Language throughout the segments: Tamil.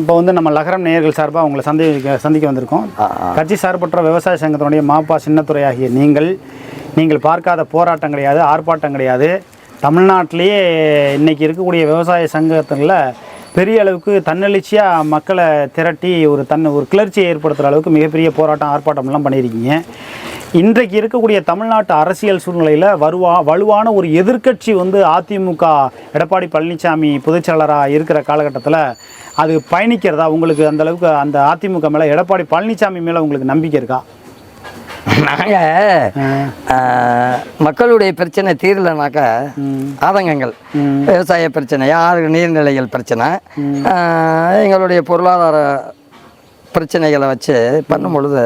இப்போ வந்து நம்ம லகரம் நேயர்கள் சார்பாக உங்களை சந்திக்க சந்திக்க வந்திருக்கோம். கட்சி சார்பற்ற விவசாய சங்கத்தினுடைய மாப்பா சின்னத்துறை ஆகிய நீங்கள் நீங்கள் பார்க்காத போராட்டம் கிடையாது ஆர்ப்பாட்டம் கிடையாது. தமிழ்நாட்டிலேயே இன்னைக்கு இருக்கக்கூடிய விவசாய சங்கத்தில் பெரிய அளவுக்கு தன்னெழுச்சியாக மக்களை திரட்டி ஒரு தன் ஒரு கிளர்ச்சியை ஏற்படுத்துகிற அளவுக்கு மிகப்பெரிய போராட்டம் ஆர்ப்பாட்டம்லாம் பண்ணியிருக்கீங்க. இன்றைக்கு இருக்கக்கூடிய தமிழ்நாட்டு அரசியல் சூழ்நிலையில் வருவா வலுவான ஒரு எதிர்க்கட்சி வந்து அதிமுக எடப்பாடி பழனிசாமி பொதுச்செயலராக இருக்கிற காலகட்டத்தில் அது பயணிக்கிறதா? உங்களுக்கு அந்தளவுக்கு அந்த அதிமுக மேலே எடப்பாடி பழனிசாமி மேலே உங்களுக்கு நம்பிக்கை இருக்கா? நாங்கள் மக்களுடைய பிரச்சனை தீரலைனாக்க ஆதங்கங்கள். விவசாய பிரச்சனை யாரு நீர்நிலைகள் பிரச்சனை எங்களுடைய பொருளாதார பிரச்சனைகளை வச்சு பண்ணும் பொழுது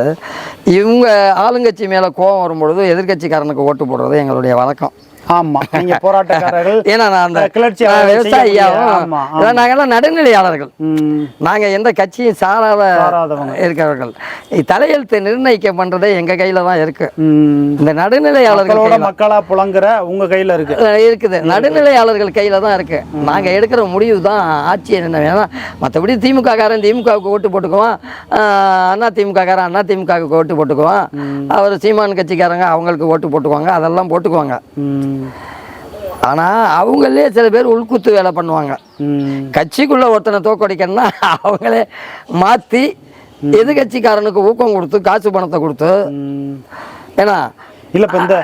இவங்க ஆளுங்கட்சி மேலே கோபம் வரும் பொழுது எதிர்கட்சிக்காரனுக்கு ஓட்டு போடுறது எங்களுடைய வழக்கம். ஆமாம் நீங்கள் போராட்டக்காரர்கள். ஏன்னா நான் அந்த கிளர்ச்சி இதான் நாங்கெல்லாம் நடுநிலையாளர்கள். ம். நாங்கள் எந்த கட்சியும் சாராத. இருக்கிறவர்கள். தலையெழுத்து நிர்ணயிக்க பண்ணுறதே எங்கள் கையில் தான் இருக்கு. இந்த நடுநிலையாளர்கள் மக்களோட கையில- மக்களாக புலங்குற உங்கள் கையில் இருக்கு. இருக்குது. நடுநிலையாளர்கள் கையில் தான் இருக்கு. நாங்கள் எடுக்கிற முடிவு தான் ஆட்சி என்ன வேணாம். மற்றபடி திமுக காரன் திமுகவுக்கு ஓட்டு போட்டுக்குவான். ஆஹ் அண்ணா திமுக காரன் அண்ணா திமுகவுக்கு ஓட்டு போட்டுக்குவான். அவர் சீமான் கட்சிக்காரங்க அவங்களுக்கு ஓட்டு போட்டுக்குவாங்க. அதெல்லாம் போட்டுக்குவாங்க. ஆனால் அவங்களே சில பேர் உள்குத்து வேலை பண்ணுவாங்க. கட்சிக்குள்ள ஒருத்தனை தோக்கடிக்கணும்னா அவங்களே மாற்றி எதிர்கட்சிக்காரனுக்கு ஊக்கம் கொடுத்து காசு பணத்தை கொடுத்து ஏன்னா இல்லை இப்போ இந்த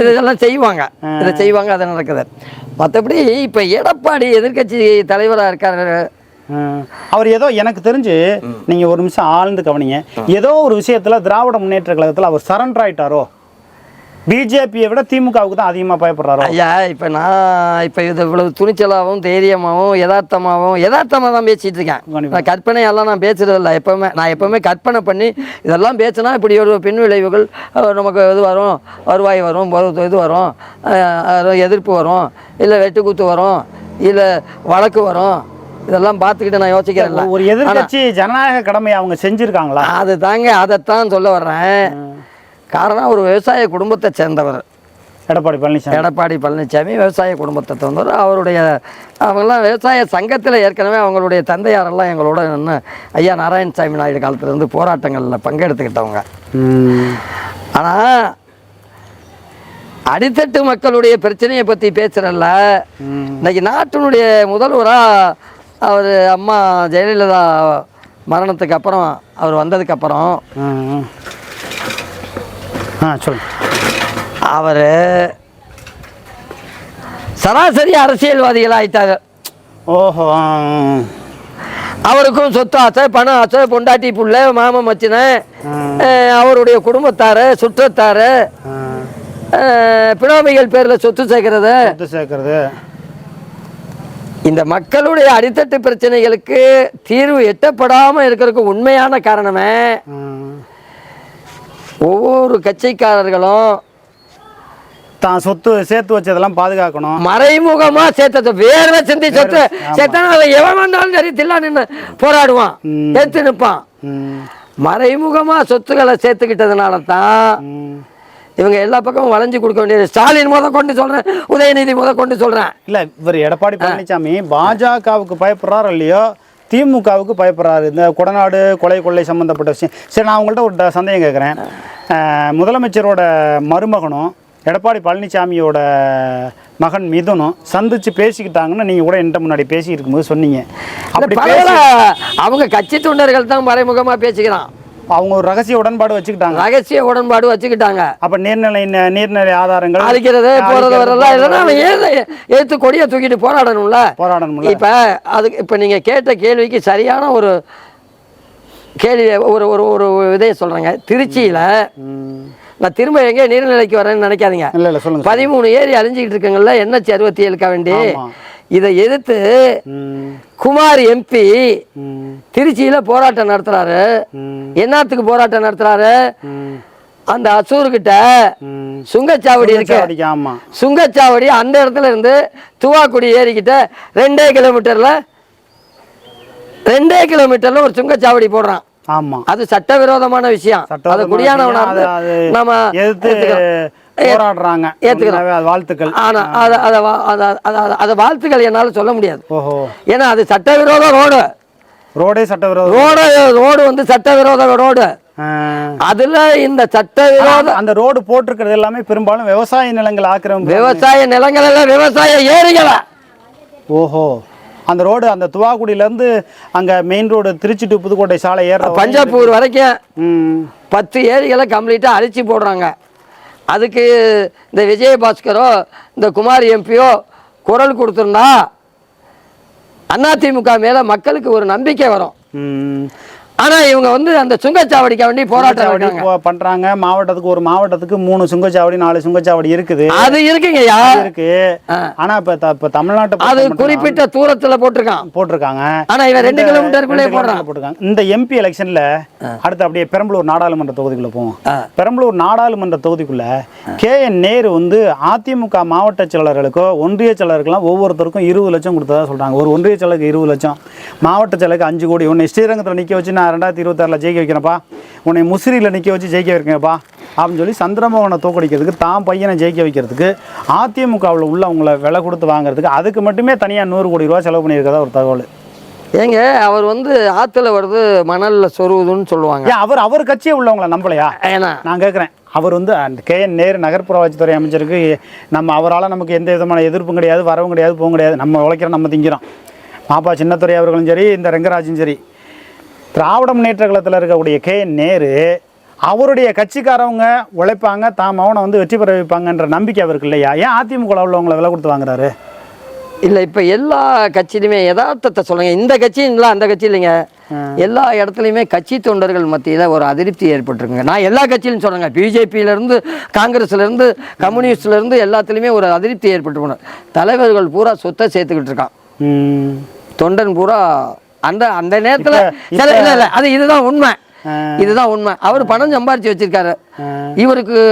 இதெல்லாம் செய்வாங்க. இதை செய்வாங்க அது நடக்குது. மற்றபடி இப்போ எடப்பாடி எதிர்க்கட்சி தலைவராக இருக்காரு. அவர் ஏதோ எனக்கு தெரிஞ்சு நீங்க ஒரு நிமிஷம் ஆழ்ந்து கவனிங்க. ஏதோ ஒரு விஷயத்துல திராவிட முன்னேற்ற கழகத்துல அவர் சரண்டர் ஆயிட்டாரோ? பிஜேபியை விட திமுகவுக்கு தான் அதிகமா பயப்படுறாரோ? ஐயா இப்போ நான் இப்போ இது இவ்வளவு துணிச்சலாகவும் தைரியமாகவும் யதார்த்தமாகவும் யதார்த்தமாக தான் பேசிட்டு இருக்கேன். நான் கற்பனையெல்லாம் நான் பேசுறது இல்லை எப்பவுமே நான் எப்பவுமே கற்பனை பண்ணி இதெல்லாம் பேசினா இப்படி ஒரு பின் விளைவுகள் நமக்கு இது வரும் வருவாய் வரும் இது வரும் எதிர்ப்பு வரும் இல்லை வெட்டுக்குத்து வரும் இல்லை வழக்கு வரும். இதெல்லாம் பார்த்துக்கிட்டு நான் யோசிக்கிறேன். ஒரு எதிர்க்கட்சி ஜனநாயக கடமையை அவங்க செஞ்சிருக்காங்களா? அது தாங்க அதைத்தான் சொல்ல வர்றேன். காரணம் ஒரு விவசாய குடும்பத்தை சேர்ந்தவர். எடப்பாடி பழனிசாமி. எடப்பாடி பழனிசாமி விவசாய குடும்பத்தை சேர்ந்தவர். அவருடைய அவங்கெல்லாம் விவசாய சங்கத்தில் ஏற்கனவே அவங்களுடைய தந்தையாரெல்லாம் எங்களோட நின்று ஐயா நாராயணசாமி நாயுடு காலத்துலேருந்து போராட்டங்களில் பங்கெடுத்துக்கிட்டவங்க. ஆனால் அடித்தட்டு மக்களுடைய பிரச்சனையை பற்றி பேசுகிறல்ல இன்னைக்கு நாட்டினுடைய முதல்வராக அவர் அம்மா ஜெயலலிதா மரணத்துக்கு அப்புறம் அவர் வந்ததுக்கு அப்புறம் ஆ, ஆ. ஆ சொல்லு அவர் சராசரி அரசியல்வாதிகள் ஆயிட்டாங்க ஓஹோ. அவருக்கும் சொத்து ஆசை பண ஆசை பொண்டாட்டி புள்ள மாமன் மச்சினன் அஹ், அவருடைய குடும்பத்தாரு சுற்றத்தாரு பினாமிகள் பேரில் சொத்து சேர்க்கறது சொத்து சேர்க்கறது இந்த மக்களுடைய அடித்தட்டு பிரச்சனைகளுக்கு தீர்வு எட்டப்படாமல் இருக்கிறதுக்கு உண்மையான காரணமே. ஒவ்வொரு கட்சிக்காரர்களும் தான் சொத்து சேர்த்து வச்சதெல்லாம் பாதுகாக்கணும். மறைமுகமா சேர்த்தது வேர்வை சிந்தி சொத்து. அவன் எவன் வந்தாலும் சரி தில்லா நின்று போராடுவான். எடுத்து நிற்பான். மறைமுகமா சொத்துக்களை சேர்த்துக்கிட்டதுனால தான். இவங்க எல்லா பக்கமும் வளைஞ்சு கொடுக்க வேண்டியது. ஸ்டாலின் முத கொண்டு சொல்றேன் உதயநிதி முத கொண்டு சொல்றேன். இல்ல இவர் எடப்பாடி பழனிசாமி பாஜகவுக்கு பயப்படுறாரோ இல்லையோ திமுகவுக்கு பயப்படுறாரு. இந்த கொடநாடு கொலை கொள்ளை சம்மந்தப்பட்ட விஷயம். சரி நான் உங்கள்கிட்ட ஒரு சந்தேகம் கேட்குறேன். முதலமைச்சரோட மருமகனும் எடப்பாடி பழனிசாமியோட மகன் மிதுனும் சந்திச்சு பேசிக்கிட்டாங்கன்னு நீங்கள் கூட என்கிட்ட முன்னாடி பேசிக்கிட்டு இருக்கும்போது சொன்னீங்க அப்படி பேசி அவங்க கட்சி தொண்டர்கள் தான் மறைமுகமா பேசிக்கிறான். அவங்க ஒரு ரகசிய உடன்பாடு வச்சுக்கிட்டாங்க. ரகசிய உடன்பாடு வச்சுக்கிட்டாங்க. அப்ப நீர்நிலை நீர்நிலை ஆதாரங்கள் அழிக்கிறது போறது வரலாம் இதெல்லாம் அவன் கொடியை தூக்கிட்டு போராடணும்ல? போராடணும்ல. இப்ப அதுக்கு இப்ப நீங்க கேட்ட கேள்விக்கு சரியான ஒரு கேள்வி ஒரு ஒரு ஒரு இதைய சொல்றேங்க. திருச்சியில. நான் திரும்ப எங்கே நீர்நிலைக்கு வரேன்னு நினைக்காதீங்க. பதிமூணு ஏரி அழிஞ்சிக்கிட்டு இருக்குங்கல்ல என்ஹெச் அறுபத்தி ஏழுக்கா வேண்டி. இதை எதிர்த்து. குமார் எம்பி. திருச்சியில போராட்டம் நடத்துறாரு. என்னத்துக்கு போராட்டம் நடத்துறாரு. அந்த அசூர்கிட்ட. சுங்கச்சாவடி இருக்கு சுங்கச்சாவடி அந்த இடத்துல இருந்து துவாக்குடி ஏரிக்கிட்ட ரெண்டே கிலோமீட்டர்ல ரெண்டே கிலோமீட்டர்ல ஒரு சுங்கச்சாவடி போடுறான் ஆமா அது சட்டவிரோதமான விஷயம் அது குடியானவனா நம்ம. போராடுறாங்க. ஏத்துக்கிறோம். வாழ்த்துக்கள். ஆனா அதை வாழ்த்துக்கள் என்னால சொல்ல முடியாது. ஓஹோ. ஏன்னா அது சட்டவிரோத ரோடு. ரோடே சட்டவிரோத. ரோடு ரோடு வந்து சட்டவிரோத ரோடு. அதுல இந்த சட்டவிரோத அந்த ரோடு போட்டிருக்கிறது எல்லாமே பெரும்பாலும் விவசாய நிலங்கள் ஆக்கிரமிப்பு. விவசாய நிலங்கள் எல்லாம் விவசாய ஏரிகளை. ஓஹோ. அந்த ரோடு அந்த துவாக்குடியிலேருந்து அங்கே main road Trichy to Pudukkottai சாலை ஏற பஞ்சாப்பூர் வரைக்கும் பத்து ஏரிகளை கம்ப்ளீட்டாக அழிச்சு போடுறாங்க. அதுக்கு இந்த விஜயபாஸ்கரோ இந்த குமார் எம்பியோ குரல் கொடுத்துருந்தா அதிமுக மேலே மக்களுக்கு ஒரு நம்பிக்கை வரும். ஆனால் இவங்க வந்து அந்த சுங்கச்சாவடிக்க வேண்டி போராட்டம் இருக்காங்க பண்றாங்க. மாவட்டத்துக்கு ஒரு மாவட்டத்துக்கு மூணு சுங்கச்சாவடி நாலு சுங்கச்சாவடி இருக்குது. அது இருக்குங்கய்யா இருக்கு. ஆனா இப்ப இப்ப தமிழ்நாட்டை அது குறிப்பிட்ட தூரத்தில் போட்டிருக்கான். போட்டிருக்காங்க. ஆனா இவன் ரெண்டு கிலோமீட்டருக்குள்ளே கிலோமீட்டர் போட்டிருக்காங்க. இந்த எம்பி எலெக்ஷன்ல அடுத்து அப்படியே பெரம்பலூர் நாடாளுமன்ற தொகுதிக்குள்ள போவோம். பெரம்பலூர் நாடாளுமன்ற தொகுதிக்குள்ள கே என் நேரு வந்து அதிமுக மாவட்ட செயலாளர்களுக்கோ ஒன்றிய செயலாளருக்கெல்லாம் ஒவ்வொருத்தருக்கும் இருபது லட்சம் கொடுத்ததா சொல்றாங்க. ஒரு ஒன்றிய செயலருக்கு இருபது லட்சம் மாவட்ட செயலருக்கு அஞ்சு கோடி. உன்னை ஸ்ரீரங்கத்தில் நிக்க வச்சு நான் ரெண்டாயிரத்தி இருபத்தாறில் ஜெயிக்க வைக்கிறேன்ப்பா. உன்னை முசிறியில் நிக்க வச்சு ஜெயிக்க வைக்கிறேன்ப்பா அப்படின்னு சொல்லி சந்திரமோகனை தோக்கடிக்கிறதுக்கு தான் பையனை ஜெயிக்க வைக்கிறதுக்கு அதிமுகவில் உள்ளவங்களை விலை கொடுத்து வாங்குறதுக்கு அதுக்கு மட்டுமே தனியாக நூறு கோடி ரூபா செலவு பண்ணியிருக்கதா ஒரு தகவல். ஏங்க அவர் வந்து ஆற்றுல வருது மணலில் சொருகுதுன்னு சொல்லுவாங்க. அவர் அவர் கட்சியே உள்ளவங்கள நம்பலையா? ஏன்னா. நான் கேட்குறேன் அவர் வந்து கே என் நேரு நகர்ப்புற வளர்ச்சித்துறை அமைச்சருக்கு நம்ம அவரால் நமக்கு எந்த விதமான எதிர்ப்பும் கிடையாது வரவும் கிடையாது போகவும் கிடையாது. நம்ம உழைக்கிறோம் நம்ம திங்கிறோம். மாப்பா சின்னத்துறை அவர்களும் சரி இந்த ரெங்கராஜும் சரி. திராவிட முன்னேற்ற கழகத்தில் இருக்கக்கூடிய கே. நேரு அவருடைய கட்சிக்காரவங்க உழைப்பாங்க தாம் அவனை வந்து வெற்றி பெற வைப்பாங்கன்ற நம்பிக்கை அவருக்கு இல்லையா? ஏன் அதிமுக உள்ளவங்களை விலை கொடுத்து வாங்குறாரு? இல்லை இப்போ எல்லா கட்சியிலுமே யதார்த்தத்தை சொல்லுங்க. இந்த கட்சியும் இல்லை அந்த கட்சி இல்லைங்க. எல்லா இடத்துலையுமே கட்சி தொண்டர்கள் மத்தியில் ஒரு அதிருப்தி ஏற்பட்டிருக்குங்க. நான் எல்லா கட்சியிலும் சொல்கிறேங்க பிஜேபியிலேருந்து காங்கிரஸ்லேருந்து கம்யூனிஸ்ட்லேருந்து எல்லாத்துலேயுமே ஒரு அதிருப்தி ஏற்பட்டு தலைவர்கள் பூரா சொத்தை சேர்த்துக்கிட்டு இருக்கான். தொண்டன் பூரா அந்த அந்த நேரத்தில் சில இல்லை இல்லை அது இதுதான் உண்மை. இதுதான் உண்மை. அவர் பணம் சம்பாரிச்சு வச்சிருக்காரு. இவருக்கு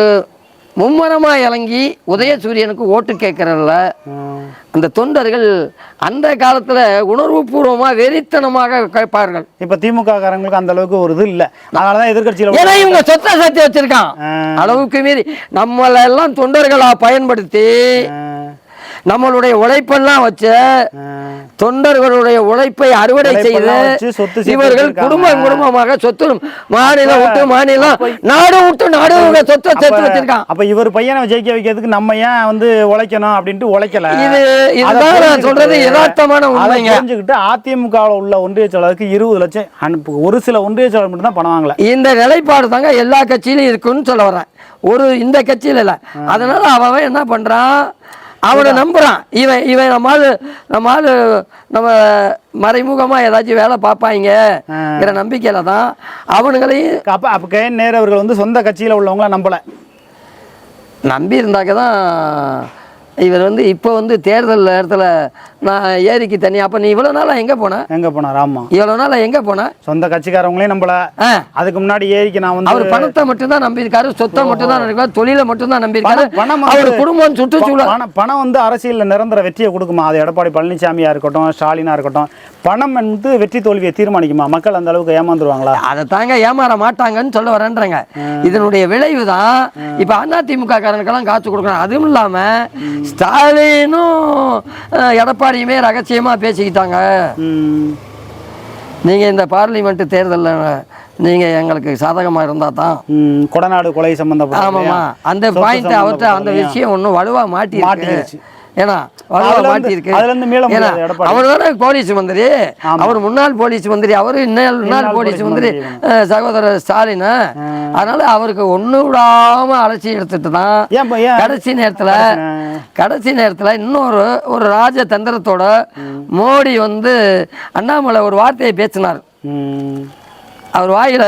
மும்மரமா இறங்கி உதயசூரியனுக்கு ஓட்டு கேட்கறதுல. அந்த தொண்டர்கள் அந்த காலத்துல உணர்வுபூர்வமா வெறித்தனமாக கேட்பார்கள். இப்ப திமுக காரங்களுக்கு அந்த அளவுக்கு ஒரு இது இல்லை. அதனால தான் எதிர்கட்சியில் ஏன்னா இவங்க சொத்தை சேர்த்து வச்சிருக்கான். அளவுக்கு மீறி நம்மளை எல்லாம் தொண்டர்களா பயன்படுத்தி நம்மளுடைய உழைப்பெல்லாம் வச்சு தொண்டர்களுடைய உழைப்பை அறுவடை செய்து இவர்கள். குடும்பம் குடும்பமாக சொத்து மாநிலம் விட்டு மாநிலம் நாடு விட்டு நாடு சொத்தை சேர்த்து வச்சிருக்கான் அப்ப இவர் பையனை ஜெயிக்க வைக்கிறதுக்கு நம்ம ஏன் வந்து உழைக்கணும் அப்படின்ட்டு உழைக்கல? இது இதுதான் நான் சொல்றது யதார்த்தமான உண்மைங்க. புரிஞ்சுக்கிட்டு அதிமுகவில் உள்ள ஒன்றிய செயலாளருக்கு இருபது லட்சம் அனுப்பு ஒரு சில ஒன்றிய செயலாளர் மட்டும் தான் பணம் வாங்கல. இந்த நிலைப்பாடு தாங்க எல்லா கட்சியிலும் இருக்குன்னு சொல்ல வரேன் ஒரு இந்த கட்சியில இல்ல. அதனால அவன் என்ன பண்றான்? அவனை நம்புறான். இவன் இவன் நம்ம ஆளு நம்ம ஆளு நம்ம மறைமுகமா ஏதாச்சும் வேலை பார்ப்பாங்கிற நம்பிக்கையில தான் அவனுங்களையும் அப்ப அப்ப கே நேரு அவர்கள் வந்து சொந்த கட்சியில உள்ளவங்கள நம்பல? நம்பி இருந்தாக்க தான் இவர் வந்து இப்போ வந்து தேர்தல் நேரத்தில் நான் ஏரிக்கு தண்ணி அப்போ நீ இவ்வளோ நாளாக எங்கே போன? எங்க போனார்? ஆமா. இவ்வளோ நாளாக எங்கே போன? சொந்த கட்சிக்காரவங்களையும் நம்பல. ஆ. அதுக்கு முன்னாடி ஏரிக்கு நான் வந்து அவர் பணத்தை மட்டும்தான் நம்பியிருக்காரு சொத்தை மட்டும்தான் நம்பியிருக்காரு தொழிலை மட்டும்தான் நம்பியிருக்காரு. பணம் அவர் குடும்பம் சுற்றுச்சூழல். பணம் பணம் வந்து அரசியலில் நிரந்தர வெற்றியை கொடுக்குமா? அது எடப்பாடி பழனிசாமியா இருக்கட்டும் ஸ்டாலினா இருக்கட்டும். பணம் வந்து வெற்றி தோல்வியை தீர்மானிக்குமா? மக்கள் அந்த அளவுக்கு ஏமாந்துருவாங்களா? அதை தாங்க ஏமாற மாட்டாங்கன்னு சொல்ல வரேன்றேங்க. இதனுடைய விளைவு தான் இப்போ அதிமுக காரனுக்கெல்லாம் காசு கொடுக்கணும் அதுவும் இல்லாமல் ஸ்டாலினும் எடப்பாடியுமே ரகசியமாக பேசிக்கிட்டாங்க. நீங்கள் இந்த பார்லிமெண்ட் தேர்தலில் நீங்கள் எங்களுக்கு சாதகமாக இருந்தால் தான். கொடநாடு கொலை சம்பந்தப்பட்ட ஆமாம்மா. அந்த பாயிண்ட் அவர்கிட்ட அந்த விஷயம் ஒன்றும் வலுவாக மாட்டி மாட்டிருச்சு. ஏன்னா அவர் போலீஸ் மந்திரி. அவர் முன்னாள் போலீஸ் மந்திரி. அவர் இன்னும் முன்னாள் போலீஸ் மந்திரி சகோதரர் ஸ்டாலின். அதனால அவருக்கு ஒண்ணு விடாம அலட்சி எடுத்துட்டு தான் கடைசி நேரத்துல கடைசி நேரத்துல இன்னொரு ஒரு ராஜ தந்திரத்தோட மோடி வந்து அண்ணாமலை ஒரு வார்த்தையை பேசினார். அவர் வாயில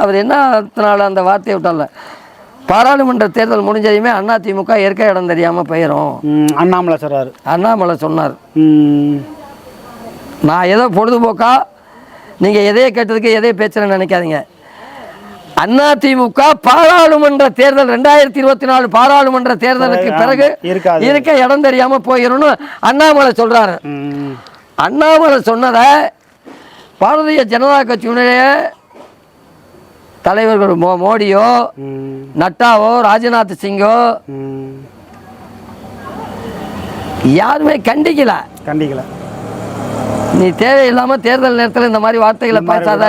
அவர் என்னத்தினால அந்த வார்த்தையை விட்டால பாராளுமன்ற தேர்தல் முடிஞ்சதையுமே அதிமுக இருக்க இடம் தெரியாம போயிடும் அண்ணாமலை சொல்றாரு அண்ணாமலை சொன்னார். நான் ஏதோ பொழுதுபோக்கா நீங்க எதையோ கேட்டதுக்கு எதையோ பேசுறேன்னு நினைக்காதீங்க அதிமுக பாராளுமன்ற தேர்தல் ரெண்டாயிரத்தி இருபத்தி நாலு பாராளுமன்ற தேர்தலுக்கு பிறகு. இருக்க இடம் தெரியாம போயிடும்னு அண்ணாமலை சொல்றாரு. அண்ணாமலை சொன்னதை பாரதிய ஜனதா கட்சியினுடைய தலைவர்கள் மோ மோடியோ. நட்டாவோ ராஜ்நாத் சிங்கோ. யாருமே கண்டிக்கல. கண்டிக்கல. நீ தேவையில்லாம தேர்தல் நேரத்துல இந்த மாதிரி வார்த்தைகளை பேசாத.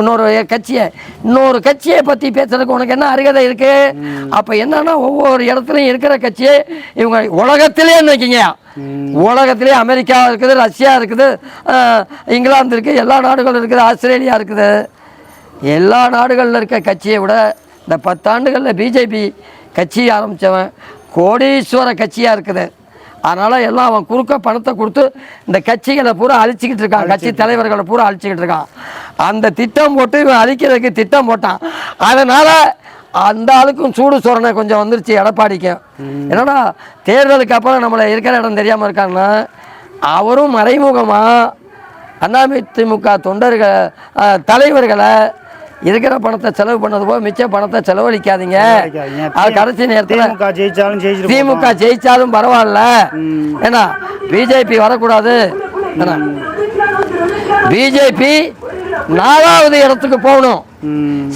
இன்னொரு கட்சியை இன்னொரு கட்சியை பத்தி பேசுறதுக்கு உனக்கு என்ன அருகதை இருக்கு? அப்ப என்னன்னா ஒவ்வொரு இடத்துலயும் இருக்கிற கட்சியை இவங்க உலகத்திலே நினைக்கிங்க உலகத்திலே அமெரிக்கா இருக்குது ரஷ்யா இருக்குது இங்கிலாந்து இருக்குது எல்லா நாடுகளும் இருக்குது ஆஸ்திரேலியா இருக்குது. எல்லா நாடுகளில் இருக்க கட்சியை விட இந்த பத்தாண்டுகளில் பிஜேபி கட்சி ஆரம்பித்தவன் கோடீஸ்வர கட்சியாக இருக்குது. அதனால் எல்லாம் அவன் குறுக்க பணத்தை கொடுத்து இந்த கட்சிகளை பூரா அழிச்சிக்கிட்டு இருக்கான். கட்சி தலைவர்களை பூரா அழிச்சிக்கிட்டு இருக்கான். அந்த திட்டம் போட்டு இவன் அழிக்கிறதுக்கு திட்டம் போட்டான். அதனால் அந்த ஆளுக்கும் சூடு சொரணை கொஞ்சம் வந்துருச்சு எடப்பாடிக்கு. என்னடா தேர்தலுக்கு அப்புறம் நம்மளை இருக்கிற இடம் தெரியாமல் இருக்காங்கன்னா அவரும் மறைமுகமாக அதிமுக தொண்டர்கள் தலைவர்களை இருக்கிற பணத்தை செலவு பண்ணது போக மிச்ச பணத்தை செலவழிக்காதீங்க. அது கடைசி நேரத்தில் திமுக ஜெயிச்சாலும் பரவாயில்ல. ஏன்னா பிஜேபி வரக்கூடாது. பிஜேபி நாலாவது இடத்துக்கு போகணும்.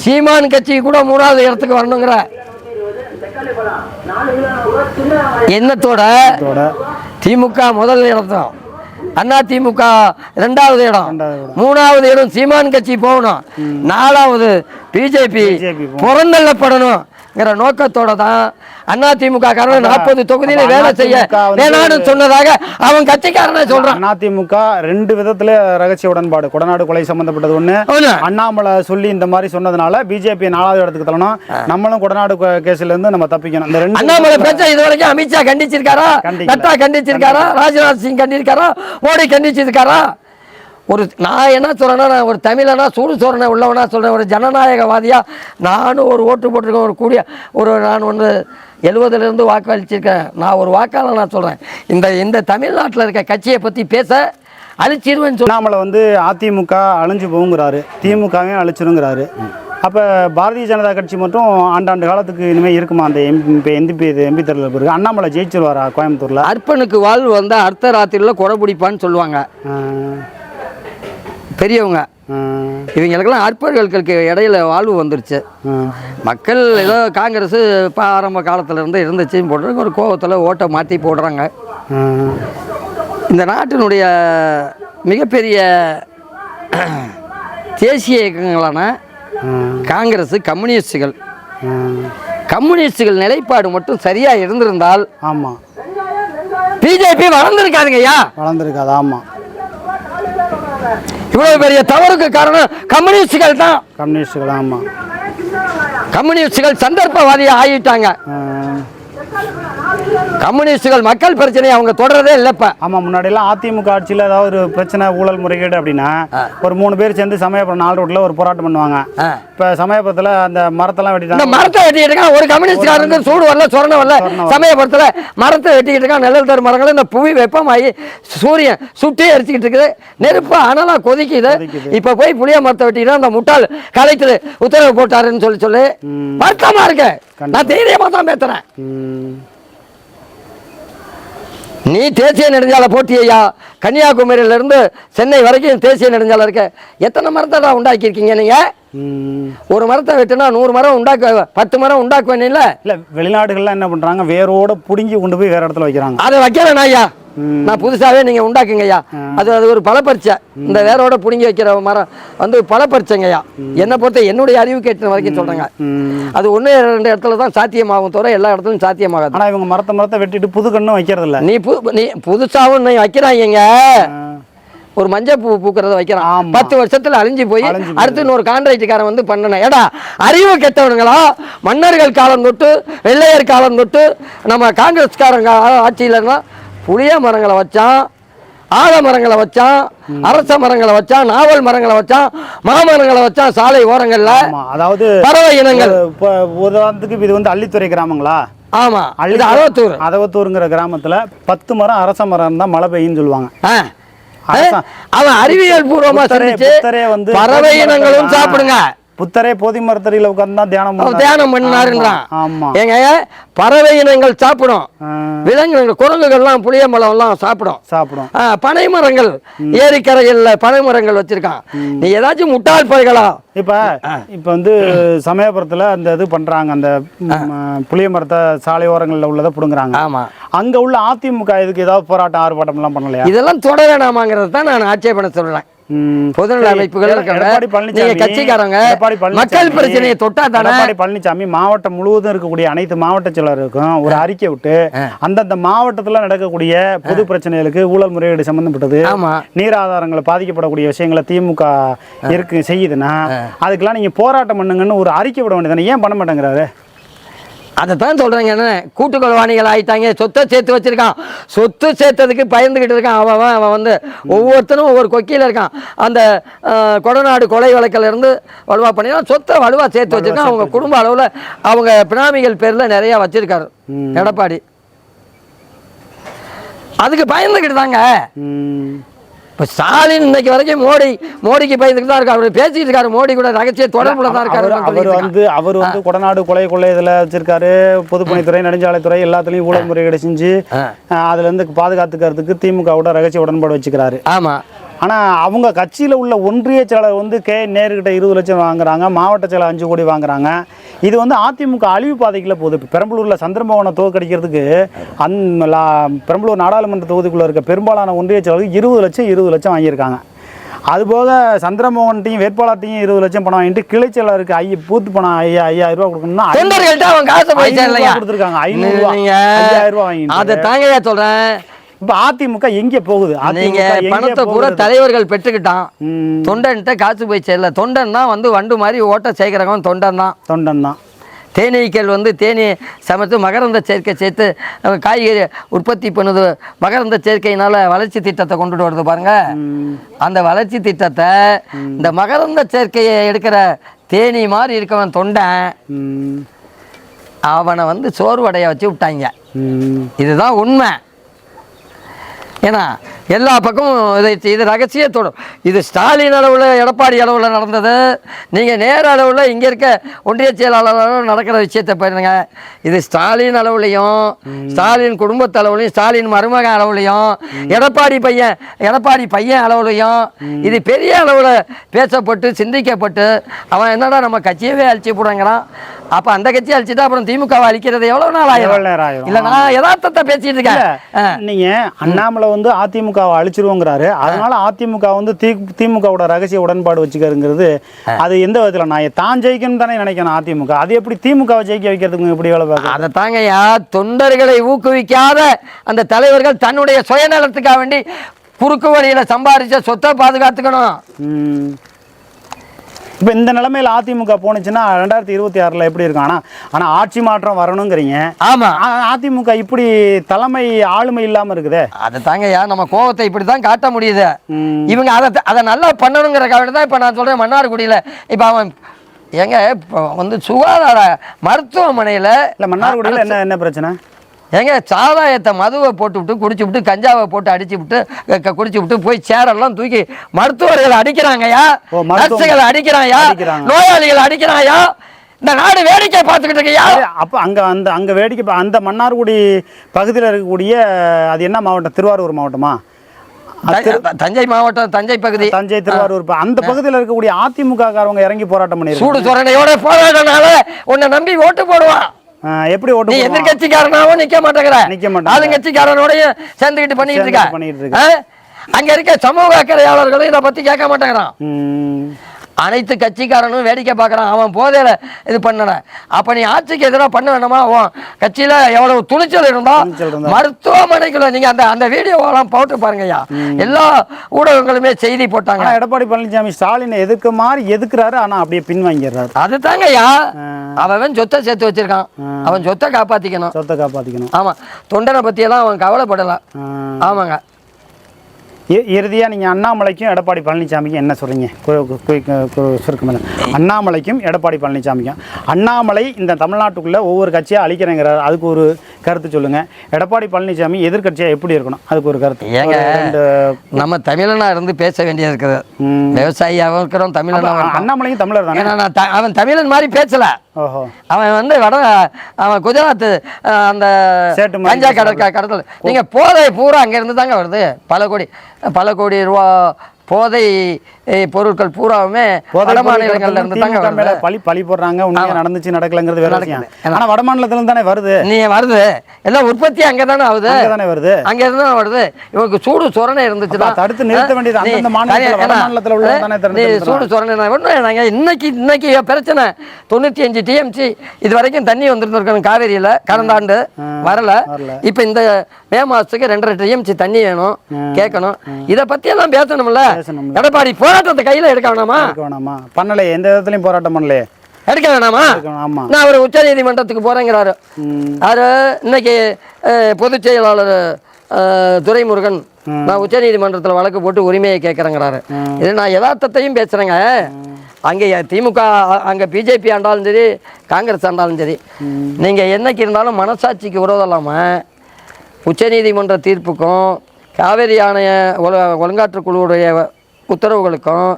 சீமான் கட்சி கூட மூணாவது இடத்துக்கு வரணுங்கிற எண்ணத்தோட திமுக முதல் இடத்தும் அண்ணா திமுக ரெண்டாவது இடம். மூணாவது இடம் சீமான் கட்சி போகணும். நாலாவது பிஜேபி BJP புறந்தள்ளப்படணுங்கிற நோக்கத்தோட தான் அண்ணா திமுக காரன் நாற்பது தொகுதியில வேலை செய்ய அதிமுக சொன்னதாக அவன் கட்சிக்காரனே சொல்றான். அதிமுக ரெண்டு விதத்துல ரகசிய உடன்பாடு கொடநாடு கொலை சம்பந்தப்பட்டது ஒண்ணு. அண்ணாமலை சொல்லி இந்த மாதிரி சொன்னதுனால பிஜேபி நாலாவது இடத்துக்கு தள்ளணும். நம்மளும் கொடநாடு கேஸ்ல இருந்து நம்ம தப்பிக்கணும். இந்த ரெண்டு அண்ணாமலை பேச்ச இது வரைக்கும் அமித்ஷா கண்டிச்சிருக்காரா. நட்டா கண்டிச்சிருக்காரா? ராஜ்நாத் சிங் கண்டிருக்காரா மோடி கண்டிச்சிருக்காரா? ஒரு நான் என்ன சொல்றேன்னா நான் ஒரு தமிழனா சூடு சோறனை உள்ளவனா சொல்றேன். ஒரு ஜனநாயகவாதியா நானும் ஒரு ஓட்டு போட்டிருக்கேன் ஒரு கூடிய ஒரு நான் வந்து எழுபதுலேருந்து வாக்கு அளிச்சிருக்கேன் நான் ஒரு வாக்காளர் நான் சொல்றேன். இந்த இந்த தமிழ்நாட்டில் இருக்க கட்சியை பத்தி பேச அழிச்சிருவேன்னு சொல்ல அண்ணாமலை வந்து அதிமுக அழிஞ்சு போகுங்கிறாரு. திமுகவையும் அழிச்சிருங்கிறாரு. அப்ப பாரதிய ஜனதா கட்சி மட்டும் ஆண்டாண்டு காலத்துக்கு இனிமே இருக்குமா? அந்த எம்பி எம்பி எம்பி தேர்தல் பிறகு. அண்ணாமலை ஜெயிச்சிருவாரா கோயம்புத்தூர்ல? அர்ப்பனுக்கு வாழ்வு வந்து அர்த்த ராத்திரியில் கொடை பிடிப்பான்னு சொல்லுவாங்க. பெரியவங்க. இவங்களுக்கெல்லாம் அற்பர்களுக்கு இடையில வாழ்வு வந்துருச்சு. மக்கள் ஏதோ காங்கிரஸ் இப்போ ஆரம்ப காலத்துல இருந்து இருந்துச்சுன்னு போடுறாங்க ஒரு கோவத்தில் ஓட்டை மாற்றி போடுறாங்க. இந்த நாட்டினுடைய மிகப்பெரிய தேசிய இயக்கங்களான. காங்கிரஸ் கம்யூனிஸ்டுகள். கம்யூனிஸ்டுகள் நிலைப்பாடு மட்டும் சரியா இருந்திருந்தால் ஆமா. பிஜேபி வளர்ந்துருக்காதுங்க ஐயா வளர்ந்துருக்காது ஆமா. இவ்வளவு பெரிய தவறுக்கு காரணம் கம்யூனிஸ்டுகள் தான். கம்யூனிஸ்டுகள் ஆமா. கம்யூனிஸ்டுகள் சந்தர்ப்பவாதியா ஆகிட்டாங்க. கம்யூனிஸ்டுகள் மக்கள் பிரச்சனையை அவங்க தொடரதே இல்லைப்ப ஆமா முன்னாடியெல்லாம் அதிமுக ஆட்சியில் ஏதாவது ஒரு பிரச்சனை ஊழல் முறைகேடு அப்படின்னா ஒரு மூணு பேர் சேர்ந்து சமயபுரம் நாலு ரோட்ல ஒரு போராட்டம் பண்ணுவாங்க. இப்ப சமயபுரத்துல அந்த மரத்தெல்லாம் வெட்டிட்டாங்க. மரத்தை வெட்டிட்டு இருக்கான் ஒரு கம்யூனிஸ்ட்காரனுக்கு சூடு வரல சொரண வரல. சமயபுரத்துல மரத்தை வெட்டிக்கிட்டு இருக்கான் நிழல் தரும் மரங்கள். இந்த புவி வெப்பமாகி சூரியன் சுட்டி எரிச்சுக்கிட்டு இருக்குது. நெருப்பு அனலா கொதிக்குது. இப்ப போய் புளிய மரத்தை வெட்டினா அந்த முட்டாள் கலெக்டர் உத்தரவு போட்டாருன்னு சொல்லி சொல்லி. வருத்தமா இருக்கு. நான் தைரியமா தான் பேசுறேன். ம். நீ தேசிய நெடுஞ்சாலை போட்டியா கன்னியாகுமரியில இருந்து சென்னை வரைக்கும் தேசிய நெடுஞ்சாலை இருக்க. எத்தனை மரத்தை உண்டாக்கி இருக்கீங்க நீங்க? ம். ஒரு மரத்தை வெட்டினா நூறு மரம் உண்டாக்க பத்து மரம் உண்டாக்குவேன் இல்ல இல்ல வெளிநாடுகள்லாம் என்ன பண்றாங்க? வேரோட புடுங்கி கொண்டு போய் வேற இடத்துல வைக்கிறாங்க. அதை வைக்கிறேன் ஐயா. நான் புதுசாவே நீங்க உண்டாக்குங்க ஐயா அது அது ஒரு பழப்பரிச்சை இந்த வேரோட புடுங்கி வைக்கிற மரம் வந்து பழப்பரிச்சைங்க ஐயா என்னை பொறுத்த என்னுடைய அறிவு கேட்ட வரைக்கும் சொல்றேங்க. ம். அது ஒன்று ரெண்டு இடத்துல தான் சாத்தியமாகும் தவிர எல்லா இடத்துலையும் சாத்தியமாகாது. ஆனா இவங்க மரத்தை மரத்தை வெட்டிட்டு புது கண்ணும் வைக்கிறது இல்ல நீ பு நீ புதுசாவும் நீ வைக்கிறாங்க ஒரு மஞ்சள் பூ பூக்கிறத வைக்கிறான். பத்து வருஷத்துல அழிஞ்சு போய் அடுத்து இன்னொரு கான்ட்ராக்டுக்காரன் வந்து பண்ணணும் ஏடா அறிவு கெட்டவனுங்களா? மன்னர்கள் காலம் தொட்டு வெள்ளையர் காலம் தொட்டு நம்ம காங்கிரஸ்காரங்க ஆட்சியிலன்னா புளிய மரங்களை வச்சான் ஆல மரங்களை வச்சான் அரச மரங்களை வச்சான் நாவல் மரங்களை வச்சான் மாமரங்களை வச்சான் சாலை ஓரங்கள்ல அதாவது பறவை இனங்கள். உதாரணத்துக்கு இது வந்து அள்ளித்துறை கிராமங்களா? ஆமா இது அளவத்தூர் அதவத்தூருங்கிற கிராமத்துல பத்து மரம் அரச மரம் தான் மழை பெய்யுன்னு சொல்லுவாங்க. அவன் அறிவியல் பூர்வமா பறவை இனங்களும் சாப்பிடுங்க. புத்தரே போதி மரத்தடியில் உட்கார்ந்து தான் தியானம். தியானம் பண்ணினாருன்றான் ஆமா ஏங்க பறவை இனங்கள் சாப்பிடும். ஆ, விலங்குகள் குரங்குகள்லாம் புளிய மரம்லாம் சாப்பிடும். சாப்பிடும். பனை மரங்கள் ஏரிக்கரைகள்ல பனை மரங்கள் வச்சிருக்கான். நீ ஏதாச்சும் முட்டாள் பைகளா? இப்ப இப்ப வந்து சமயபுரத்துல அந்த இது பண்றாங்க. அந்த புளிய மரத்தை சாலை ஓரங்கள்ல உள்ளதை புடுங்குறாங்க. ஆமா. அங்க உள்ள அதிமுக இதுக்கு ஏதாவது போராட்டம் ஆர்ப்பாட்டம் எல்லாம் பண்ணலையா? இதெல்லாம் தொட வேணாமாங்கிறது தான் நான் ஆட்சேபனை சொல்றேன். பொதுநல அமைப்புகள் நீங்க கட்சிக்காரங்க மக்கள் பிரச்சனையை தொட்டா தானே? பழனிசாமி மாவட்டம் முழுவதும் இருக்கக்கூடிய அனைத்து மாவட்ட செயலருக்கும் ஒரு அறிக்கை விட்டு அந்தந்த மாவட்டத்துல நடக்கக்கூடிய பொது பிரச்சனைகளுக்கு ஊழல் முறையீடு சம்பந்தப்பட்டது நீர் ஆதாரங்களை பாதிக்கப்படக்கூடிய விஷயங்களை திமுக இருக்கு செய்யுதுன்னா அதுக்கெல்லாம் நீங்க போராட்டம் பண்ணுங்கன்னு ஒரு அறிக்கை விட வேண்டியதானே ஏன் பண்ண மாட்டேங்கிறாரு? அதைத்தான் சொல்றேங்க என்ன கூட்டுக்கொள்வாணிகள் ஆயிட்டாங்க சொத்தை சேர்த்து வச்சிருக்கான். சொத்து சேர்த்ததுக்கு பயந்துகிட்டு இருக்கான். அவன் அவன் வந்து ஒவ்வொருத்தனும் ஒவ்வொரு கொக்கியில இருக்கான். அந்த கொடநாடு கொலை வழக்கில் இருந்து வலுவா பண்ணி சொத்தை வலுவா சேர்த்து வச்சிருக்கான். அவங்க குடும்ப அளவுல அவங்க பினாமிகள் பேர்ல நிறைய வச்சிருக்காரு. எடப்பாடி. அதுக்கு பயந்துகிட்டு தாங்க. இப்போ ஸ்டாலின் இன்னைக்கு வரைக்கும் மோடி மோடிக்கு பயந்துட்டு தான் இருக்காரு. பேசிட்டு இருக்காரு. மோடி கூட ரகசிய தொடர்புல தான் இருக்காரு அவர் வந்து அவர் வந்து கொடநாடு கொலை கொள்ளை இதில் வச்சிருக்காரு. பொதுப்பணித்துறை நெடுஞ்சாலைத்துறை எல்லாத்துலேயும் ஊழல் முறையீடு செஞ்சு அதுல இருந்து பாதுகாத்துக்கிறதுக்கு திமுகவோட ரகசிய உடன்பாடு வச்சுக்கிறாரு. ஆமா. ஆனா அவங்க கட்சியில உள்ள ஒன்றிய செயலர் வந்து கே நேருகிட்ட இருபது லட்சம் வாங்குறாங்க மாவட்ட செயலர் அஞ்சு கோடி வாங்குறாங்க. இது வந்து அதிமுக அழிவு பாதைக்குள்ள போகுது இப்போ பெரம்பலூர்ல சந்திரமோகனை தோற்கடிக்கிறதுக்கு அந் பெரம்பலூர் நாடாளுமன்ற தொகுதிக்குள்ள இருக்க பெரும்பாலான ஒன்றிய செயலருக்கு இருபது லட்சம் இருபது லட்சம் வாங்கியிருக்காங்க அதுபோக சந்திரமோகன்ட்டையும் வேட்பாளர்ட்டையும் இருபது லட்சம் பணம் வாங்கிட்டு கிளை செயலருக்கு ஐய பூத்து பணம் ஐயா ஐயாயிரம் ரூபாய் கொடுக்கணும்னா தொண்டர்கள்ட்ட அவன் காசு கொடுத்திருக்காங்க. ஐநூறு ஐயாயிரம் ரூபா வாங்கிட்டு. அதை தாங்கயா சொல்றேன் இப்போ அதிமுக எங்க போகுது? நீங்க பணத்தை பூரா போகுது? தலைவர்கள் பெற்றுக்கிட்டான். தொண்டன்ட்ட காசு போய் சேரல. தொண்டன் தான் வந்து வண்டு மாதிரி ஓட்ட சேர்க்கிறவன் தொண்டன் தான். தொண்டன் தான். தேனீக்கள் வந்து தேனி சமைத்து மகரந்த சேர்க்கை சேர்த்து காய்கறி உற்பத்தி பண்ணுது. மகரந்த சேர்க்கையினால வளர்ச்சி திட்டத்தை கொண்டுட்டு வருது பாருங்க. அந்த வளர்ச்சி திட்டத்தை இந்த மகரந்த சேர்க்கையை எடுக்கிற தேனி மாதிரி இருக்கவன் தொண்டன் அவனை வந்து சோர்வடைய வச்சு விட்டாங்க. இதுதான் உண்மை. ஏன்னா எல்லா பக்கமும் இதை இது ரகசியத்தோடும் இது ஸ்டாலின் அளவில் எடப்பாடி அளவில் நடந்தது. நீங்கள் நேர அளவில் இங்கே இருக்க ஒன்றிய செயலாளர் நடக்கிற விஷயத்தை பாருங்க. இது ஸ்டாலின் அளவுலையும் ஸ்டாலின் குடும்பத்து அளவுலையும் ஸ்டாலின் மருமக அளவுலையும் எடப்பாடி பையன் எடப்பாடி பையன் அளவுலையும் இது பெரிய அளவில் பேசப்பட்டு சிந்திக்கப்பட்டு அவன் என்னடா நம்ம கட்சியவே அழிச்சு போடுங்கிறான் அப்போ அந்த கட்சியை அழிச்சிட்டா அப்புறம் திமுகவை அழிக்கிறது எவ்வளோ நாள் ஆயிரும்? இல்லை நான் யதார்த்தத்தை பேசிட்டு இருக்கேன். ஆ. நீங்க அண்ணாமலை வந்து அதிமுகவை அழிச்சிருவோங்கிறாரு. அதனால அதிமுக வந்து தி திமுகவோட ரகசிய உடன்பாடு வச்சுக்கிறதுங்கிறது அது எந்த விதத்துல? நான் தான் ஜெயிக்கணும் தானே நினைக்கணும் அதிமுக. அது எப்படி திமுகவை ஜெயிக்க வைக்கிறதுக்கு எப்படி வேலை பார்க்க அதை தாங்கய்யா தொண்டர்களை ஊக்குவிக்காத அந்த தலைவர்கள் தன்னுடைய சுயநலத்துக்காக வேண்டி குறுக்கு வழியில சம்பாதிச்ச சொத்தை பாதுகாத்துக்கணும். இப்ப இந்த நிலைமையில அதிமுக போனுச்சுன்னா ரெண்டாயிரத்தி இருபத்தி ஆறுல எப்படி இருக்கும்? ஆனா ஆனா ஆட்சி மாற்றம் வரணுங்கிறீங்க. ஆமா. ஆ- அதிமுக இப்படி தலைமை ஆளுமை இல்லாம இருக்குதே. அதை தாங்கய்யா நம்ம கோவத்தை இப்படி தான் காட்ட முடியுது. இவங்க அதை அதை நல்லா பண்ணணுங்கிறக்காக தான் இப்போ நான் சொல்றேன் மன்னார்குடியில். இப்போ அவன் எங்க இப்போ வந்து சுகாதார மருத்துவமனையில் இல்ல மன்னார்குடியில என்ன என்ன பிரச்சனை? ஏங்க சாராயத்தை மதுவை போட்டு விட்டு குடிச்சு விட்டு கஞ்சாவை போட்டு அடிச்சு விட்டு குடிச்சு விட்டு போய் சேரெல்லாம் தூக்கி மருத்துவர்கள் மருத்துவம் நர்ஸுகளை அடிக்கிறாயா. நோயாளிகள் அடிக்கிறாயா இந்த நாடு வேடிக்கை பார்த்துக்கிட்டு இருக்கையா அப்ப அங்க அந்த அங்க வேடிக்கை அந்த மன்னார்குடி பகுதியில் இருக்கக்கூடிய அது என்ன மாவட்டம்? திருவாரூர் மாவட்டமா? தஞ்சை மாவட்டம் தஞ்சை பகுதி. தஞ்சை திருவாரூர் அந்த பகுதியில் இருக்கக்கூடிய அதிமுக காரவங்க இறங்கி போராட்டம் பண்ணிருக்காங்க. சூடு சுரணையோட போராடனால உன்னை நம்பி ஓட்டு போடுவான். எப்படி ஓட்டு நீ போடுவான்? எதிர்கட்சிக்காரனாவும் நிக்க மாட்டேங்கிற நிக்க மாட்டேங்கிற. ஆளுங்கட்சிக்காரனோடய சேர்ந்துக்கிட்டு பண்ணிட்டு இருக்க பண்ணிட்டு இருக்க. அங்க இருக்க சமூக அக்கறையாளர்களும் இதை பத்தி கேட்க மாட்டேங்கிறான். அனைத்து கட்சிக்காரனும் வேடிக்கை பார்க்குறான். அவன் போதையில இது பண்ணன அப்ப நீ ஆட்சிக்கு எதிராக பண்ண வேணாமா உன் கட்சியில எவ்வளவு துணிச்சல் இருந்தா துணிச்சல் இருந்தா. மருத்துவமனைக்குள்ள நீங்க அந்த அந்த வீடியோவெல்லாம் போட்டு பாருங்கய்யா. எல்லா ஊடகங்களுமே செய்தி போட்டாங்க. எடப்பாடி பழனிசாமி ஸ்டாலினை எதுக்க மாதிரி எதுக்குறாரு? ஆனா அப்படியே பின்வாங்கிடுறாரு. அது தாங்கய்யா அவன் சொத்தை சேர்த்து வச்சிருக்கான். அவன் சொத்தை காப்பாத்திக்கணும். சொத்தை காப்பாத்திக்கணும். ஆமா. தொண்டனை பத்தியெல்லாம் அவன் கவலைப்படல. ஆ. ஆமாங்க. இ- இறுதியா நீங்க அண்ணாமலைக்கும் எடப்பாடி பழனிசாமிக்கும் என்ன சொல்றீங்க? கு- கு- கு- கு- சுருக்கமா அண்ணாமலைக்கும் எடப்பாடி பழனிசாமிக்கும். அண்ணாமலை இந்த தமிழ்நாட்டுக்குள்ள ஒவ்வொரு கட்சியா அழிக்கிறேங்கிறார். அதுக்கு ஒரு கருத்து சொல்லுங்க. எடப்பாடி பழனிசாமி எதிர்க்கட்சியா எப்படி இருக்கணும்? அதுக்கு ஒரு கருத்து. ஏங்க நம்ம தமிழனா இருந்து பேச வேண்டியது இருக்குது. விவசாயியாகவும் இருக்கிறோம் இருக்கிறோம். அண்ணாமலையும் தமிழர் தானே? ஏன்னா நான் த- அவன் தமிழன் மாதிரி பேசல. ஓஹோ. அவன் வந்து வட அவன் குஜராத் அந்த கஞ்சா கடற்க கடத்தல் நீங்க போதை பூரா அங்க இருந்து தாங்க வருது. பல கோடி. பல கோடி ரூபா போதை பொருட்கள் பூராவுமே வட மாநிலங்கள்ல இருந்து தாங்க பழி பழி போடுறாங்க உண்மையா நடந்துச்சு நடக்கலங்கிறது வேற விஷயம். ஆனா வட மாநிலத்துல இருந்து தானே வருது. நீ வருது. எல்லாம் உற்பத்தி அங்கே தானே ஆகுது. தானே வருது. அங்க இருந்து தான் வருது. இவனுக்கு சூடு சொரணை இருந்துச்சுன்னா தடுத்து நிறுத்த வேண்டியது அந்தந்த மாநிலத்துல, வட ஏன்னா, மாநிலத்துல உள்ளவங்க தானே தடுத்து நீ நிறுத்தணும். சூடு சொரணை ஒன்றும் நாங்க இன்னைக்கு இன்னைக்கு பிரச்சனை. தொண்ணூத்தி அஞ்சு டிஎம்சி இது வரைக்கும் தண்ணி வந்துருந்துருக்கணும் காவேரியில. கடந்த ஆண்டு வரல. இப்ப இந்த மே மாசத்துக்கு ரெண்டரை டிஎம்சி தண்ணி வேணும். கேட்கணும். இத பத்தி எல்லாம் பேசணும்ல. எடப்பாடி போராட்டத்தை கையில எடுக்க வேணாமா? இருக்க வேணாமா. பண்ணலையே எந்த விதத்துலயும் போராட்டம் பண்ணலையே எடுக்க வேணாமா? ஆமா. நான் அவர் உச்ச நீதிமன்றத்துக்கு போறேங்கிறாரு. அவரு இன்னைக்கு பொதுச் செயலாளர் துரைமுருகன். நான் உச்ச நீதிமன்றத்தில் வழக்கு போட்டு உரிமையை கேட்குறேங்கிறாரு இது நான் யதார்த்தத்தையும் பேசுறேங்க. அங்கே திமுக அங்க பிஜேபி ஆண்டாலும் சரி காங்கிரஸ் ஆண்டாலும் சரி நீங்க என்னைக்கு இருந்தாலும் மனசாட்சிக்கு விரோதம் இல்லாம உச்சநீதிமன்ற தீர்ப்புக்கும் காவேரி ஆணைய ஒழு- ஒழுங்காற்று குழுவுடைய உத்தரவுகளுக்கும்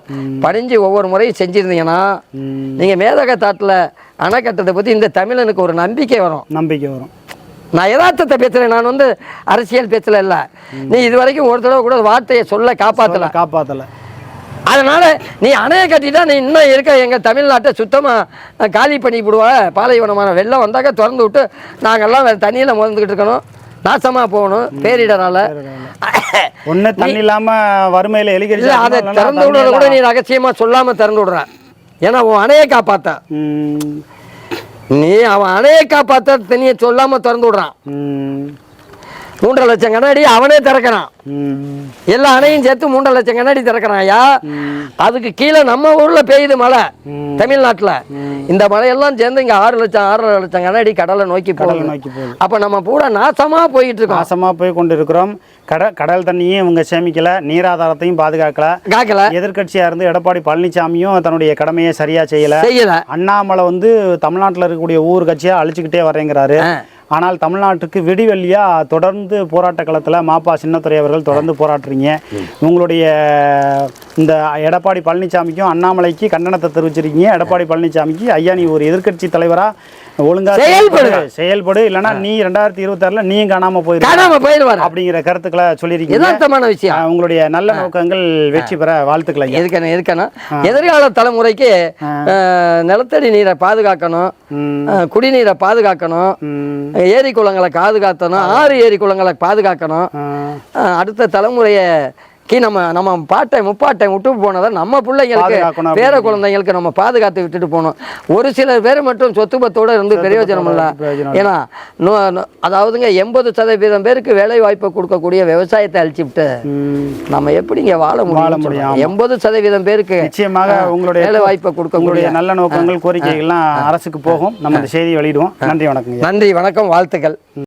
பணிஞ்சு ஒவ்வொரு முறையும் செஞ்சிருந்தீங்கன்னா ம். நீங்க மேதக தாட்டில் அணை கட்டத்தை பத்தி இந்த தமிழனுக்கு ஒரு நம்பிக்கை வரும். நம்பிக்கை வரும். நான் யதார்த்தத்தை பேசுறேன். நான் வந்து அரசியல் பேசல இல்ல. நீ இது வரைக்கும் ஒரு தடவை கூட வார்த்தையை சொல்ல காப்பாத்தல. காப்பாத்தல. அதனால நீ அணையை கட்டிட்டா நீ இன்னும் இருக்க. எங்க தமிழ்நாட்டை சுத்தமா அஹ், காலி பண்ணி விடுவ. பாலைவனமான வெள்ளம் வந்தாக்க திறந்து விட்டு நாங்கெல்லாம் வேற தண்ணியில முதந்துக்கிட்டு இருக்கணும். நாசமா போகணும் பேரிடரால. ஒண்ணு தண்ணி இல்லாம வறுமையில இல்ல அதை திறந்து விடுறத கூட நீ ரகசியமா சொல்லாம திறந்து விடுற. ஏன்னா உன் அணையை காப்பாத்த. ம். நீ அவன் அணையை காப்பாத்த தண்ணியை சொல்லாம திறந்து விடுறான். மூன்றரை லட்சம் கண்ணாடி அவனே திறக்கிறான். எல்லா அணையும் சேர்த்து மூன்றரை லட்சம் கண்ணாடி திறக்கிறான் ஐயா. அதுக்கு கீழே நம்ம ஊர்ல பெய்யுது மழை. தமிழ்நாட்டுல. இந்த மழையெல்லாம் சேர்ந்து இங்க ஆறு லட்சம் ஆறரை லட்சம் கண்ணாடி கடலை நோக்கி கடலை நோக்கி போகுது. அப்ப நம்ம பூரா நாசமா போயிட்டு இருக்கோம் நாசமா போய் கொண்டு இருக்கிறோம் கடல் கடல் தண்ணியும் இவங்க சேமிக்கல நீராதாரத்தையும் பாதுகாக்கல. காக்கல. எதிர்க்கட்சியா இருந்து எடப்பாடி பழனிசாமியும் தன்னுடைய கடமையை சரியா செய்யல. செய்யல. அண்ணாமலை வந்து தமிழ்நாட்டில் இருக்கக்கூடிய ஒவ்வொரு கட்சியா அழிச்சுக்கிட்டே வரேங்கிறாரு. ஆனால் தமிழ்நாட்டுக்கு விடிவெள்ளியா தொடர்ந்து போராட்ட களத்தில் மாப்பா சின்னத்துறை அவர்கள் தொடர்ந்து போராட்டுறீங்க உங்களுடைய இந்த எடப்பாடி பழனிசாமிக்கும் அண்ணாமலைக்கு கண்டனத்தை தெரிவிச்சிருக்கீங்க. எடப்பாடி பழனிசாமிக்கு ஐயா நீ ஒரு எதிர்கட்சி தலைவராக ஒழுங்கா செயல்படு. செயல்படு. இல்லைன்னா நீ ரெண்டாயிரத்தி இருபத்தாறுல நீயும் காணாம போயிருக்க காணாம போயிடுவாரு அப்படிங்கிற கருத்துக்களை சொல்லியிருக்கீங்க. யதார்த்தமான விஷயம். உங்களுடைய நல்ல நோக்கங்கள் வெற்றி பெற வாழ்த்துக்களைங்க எதுக்கணும் எதுக்கணும் எதிர்கால தலைமுறைக்கு நிலத்தடி நீரை பாதுகாக்கணும். குடிநீரை பாதுகாக்கணும். ஏரி குளங்களை பாதுகாக்கணும் ஆறு ஏரி குளங்களை பாதுகாக்கணும். அடுத்த தலைமுறையை கி நம்ம நம்ம பாட்டை முப்பாட்டை விட்டு போனதை நம்ம பிள்ளைங்களுக்கு பேர குழந்தைங்களுக்கு நம்ம பாதுகாத்து விட்டுட்டு போகணும் ஒரு சிலர் பேர் மட்டும் சொத்து பத்தோட இருந்து பிரயோஜனம் இல்லை. ஏன்னா அதாவதுங்க எண்பது சதவீதம் பேருக்கு வேலை வாய்ப்பை கொடுக்கக்கூடிய விவசாயத்தை அழிச்சுவிட்டு ம். நம்ம எப்படிங்க வாழ வாழ முடியும். எண்பது சதவீதம் பேருக்கு நிச்சயமாக உங்களுடைய வேலை வாய்ப்பை கொடுக்கக்கூடிய நல்ல நோக்கங்கள் கோரிக்கைகள்லாம் அரசுக்கு போகும். நம்ம இந்த செய்தியை வெளியிடுவோம். நன்றி வணக்கங்க நன்றி வணக்கம் வாழ்த்துக்கள்.